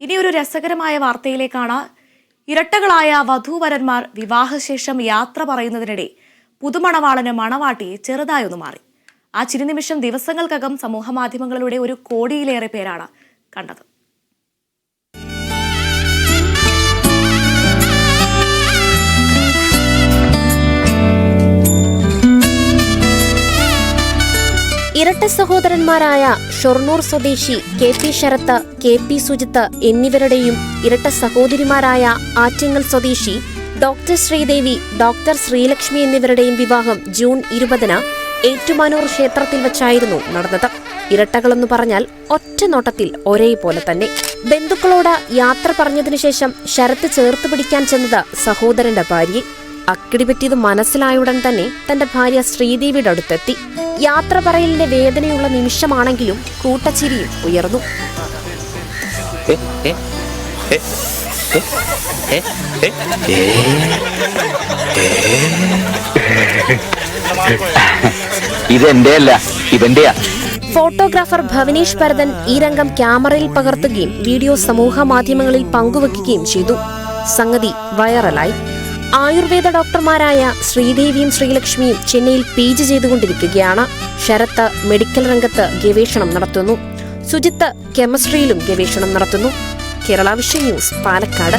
ഇനി ഒരു രസകരമായ വാർത്തയിലേക്കാണ് ഇരട്ടകളായ വധൂവരന്മാർ വിവാഹശേഷം യാത്ര പറയുന്നതിനിടെ പുതുമണവാളന് മണവാട്ടി ചെറുതായൊന്നു മാറി. ആ ചിരുനിമിഷം ദിവസങ്ങൾക്കകം സമൂഹമാധ്യമങ്ങളിലൂടെ ഒരു കോടിയിലേറെ പേരാണ് കണ്ടത്. ഇരട്ട സഹോദരന്മാരായ ഷൊർണൂർ സ്വദേശി K P Sarath K P Sujith എന്നിവരുടെയും ഇരട്ട സഹോദരിമാരായ ആറ്റിങ്ങൽ സ്വദേശി ഡോക്ടർ ശ്രീദേവി ഡോക്ടർ ശ്രീലക്ഷ്മി എന്നിവരുടെയും വിവാഹം ജൂൺ ഇരുപതിന് ഏറ്റുമാനൂർ ക്ഷേത്രത്തിൽ വെച്ചായിരുന്നു നടന്നത്. ഇരട്ടകളെന്നു പറഞ്ഞാൽ ഒറ്റ നോട്ടത്തിൽ ഒരേപോലെ തന്നെ. ബന്ധുക്കളോട് യാത്ര പറഞ്ഞതിനു ശേഷം ശരത്ത് ചേർത്ത് പിടിക്കാൻ ചെന്നത് സഹോദരന്റെ ഭാര്യയെ. അക്കിടി പറ്റിയത് മനസ്സിലായ ഉടൻ തന്നെ തന്റെ ഭാര്യ ശ്രീദേവിയുടെ അടുത്തെത്തി. യാത്ര പറയലിന്റെ വേദനയുള്ള നിമിഷമാണെങ്കിലും കൂട്ടച്ചിരിയും ഉയർന്നു. ഇതെന്റെ അല്ല ഇവന്റെയാ. ഫോട്ടോഗ്രാഫർ ഭവനീഷ് ഭരതൻ ഈ രംഗം ക്യാമറയിൽ പകർത്തുകയും വീഡിയോ സമൂഹ മാധ്യമങ്ങളിൽ പങ്കുവെക്കുകയും ചെയ്തു. സംഗതി വൈറലായി. ആയുർവേദ ഡോക്ടർമാരായ ശ്രീദേവിയും ശ്രീലക്ഷ്മിയും ചെന്നൈയിൽ പി ജി ചെയ്തുകൊണ്ടിരിക്കുകയാണ്. ശരത്ത് മെഡിക്കൽ രംഗത്ത് ഗവേഷണം നടത്തുന്നു. സുജിത്ത് കെമിസ്ട്രിയിലും ഗവേഷണം നടത്തുന്നു. Kerala vision news Palakkad.